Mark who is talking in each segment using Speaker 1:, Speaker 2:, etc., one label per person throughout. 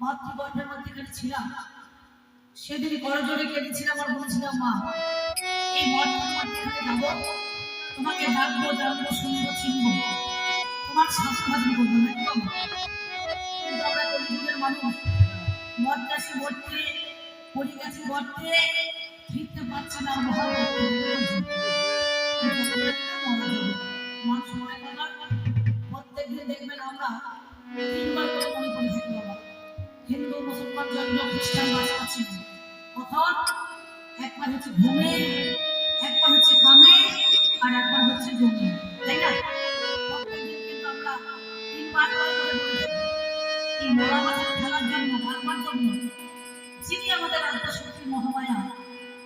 Speaker 1: মাতৃগর্ভের মধ্যেখানে ছিলাম। সেদিন করজোরে কেঁদেছিলাম আর বলেছিলাম, মা, এই যাব। তোমাকে ডাকবো, জানব, শুনব, চিনবো। তোমার স্বাস্থ্য করব মানুষ। মদ গাছে গাছে ভর্তি ফিরতে পারছে না মহা প্রত্যেকদিন দেখবেন আমরা তিনবার মনে হিন্দু, মুসলমান, জৈন, খ্রিস্টান আছে কখন? একবার হচ্ছে ঘুমে, একবার হচ্ছে কামে, আর একবার হচ্ছে জমি তাই না? মহামায়া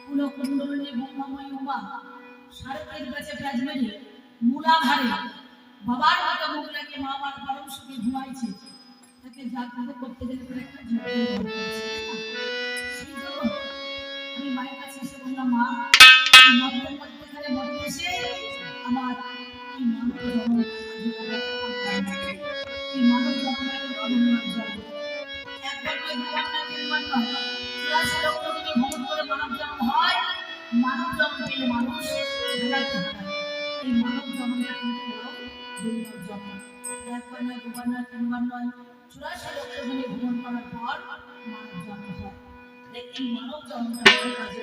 Speaker 1: কুলকুণ্ডলী ব্রহ্মময় উমা মূলাধারে, বাবার মতো মুখ রেখে মা আমার পরম সুখে ঘুমাইছে তাকে জাগ্রত করতে গেলে করে একটা চুরাশি ভ্রমণ করার পর মানব জন্ম হয়। এই মানব জন্মটা কাজে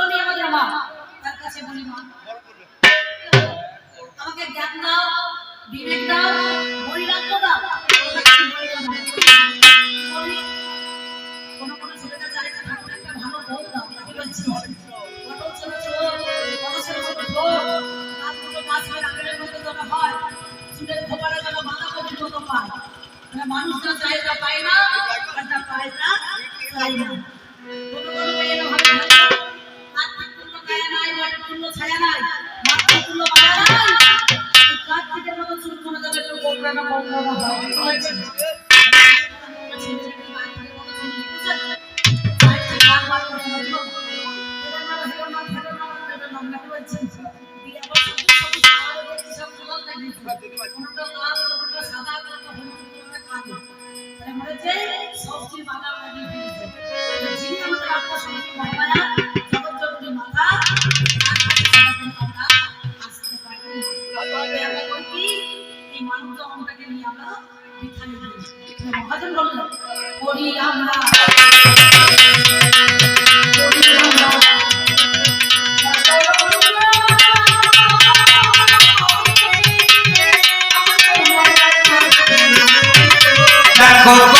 Speaker 1: জননী আমাদের মা, তার কাছে বলি মা। আমাকে জ্ঞান দাও, বিবেক দাও, বৈরাগ্য দাও। কোনো কোনো ছেলেটা চায় ঠাকুর মানে মানুষ যা চায় পায় না, আর পায় না। Go, go.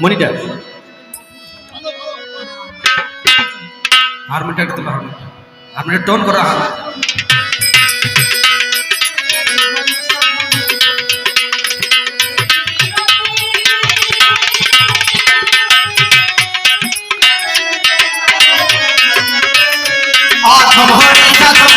Speaker 2: মনিটার। হারমোনিটা দিতে হারমোনিটা টোন করা
Speaker 3: হরি সাধন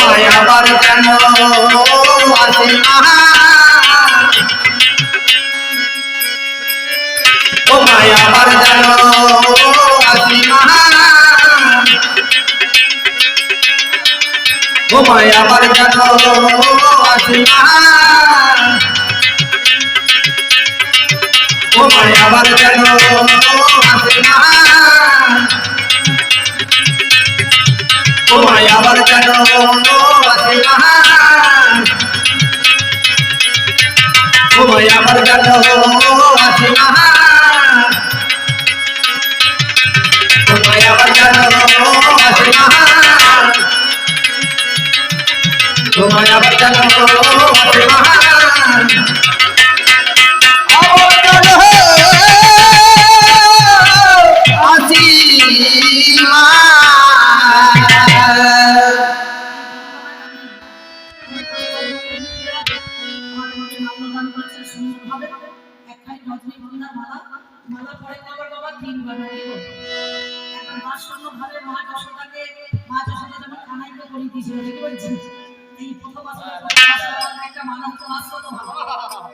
Speaker 3: মায়া বার কেন আসি আহা ও মায়া আমার জানো ও মায়া আমার জানো ও মায়া আমার জানো ও মায়া আমার জানো আমার জানো আসি মহান তোমায় আবার জানাব আবার জানাব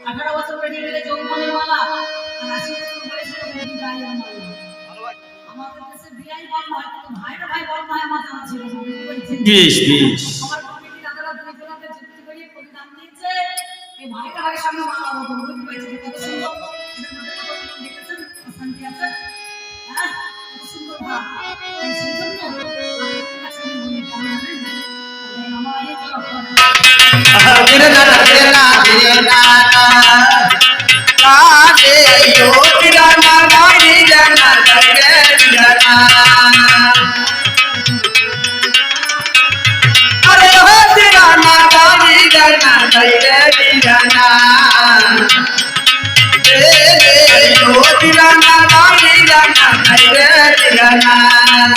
Speaker 1: আঠারো বছর বেরিয়ে গেলে যৌবনের মালা আর আশি বছর বয়সে মালা আমাদের দেশে বিয়াই বন্ধ হয় কিন্তু ভাইরা ভাই বন্ধ হয় আমার জানা ছিল?
Speaker 2: বেশ বেশ।
Speaker 1: আমার কমিটি দাদারা দুই জনকে যুক্তি করিয়ে প্রতিদান দিয়েছে। এই ভাইটা ভাইয়ের সামনে মালা বলতো বুঝতে পেরেছেন কত সুন্দর। কত দেখেছেন শান্তি আছে। হ্যাঁ কত সুন্দর ভাব। সেই জন্য আপনাদের কাছে আমি বলি
Speaker 3: गिरनाथ गिरनाथ गिरनाथ काले यो गिरनाथ गिरनाथ गिरनाथ अरे हो गिरनाथ गिरनाथ गिरनाथ गिरनाथ गिरनाथ गिरनाथ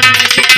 Speaker 3: Thank you.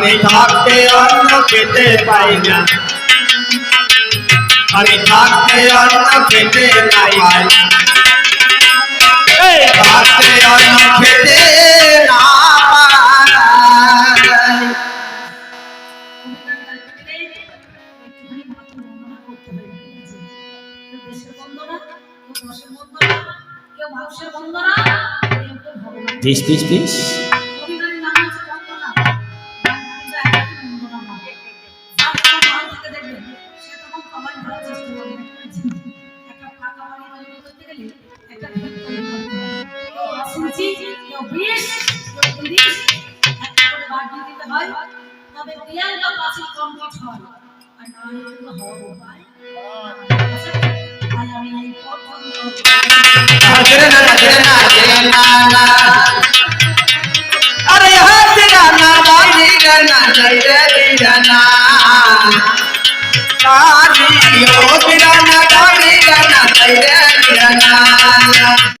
Speaker 3: আমি থাকতে অন্ন খেতে পাই না। আমি থাকতে অন্ন খেতে পাই না। থাকতে অন্ন খেতে না চব্বিশ
Speaker 2: তিরিশ একটা করে
Speaker 1: বাড়তি দিতে হয় তবে বিয়াল্লা পাঁচের কমপ্লিট হয় আর নয় এগুলো হওয়ার উপায় তাই আমি এই
Speaker 3: আরে হাতে গানা বাজি গানা জয় রে গানা Hare Krishna, Hare Krishna, Krishna Krishna.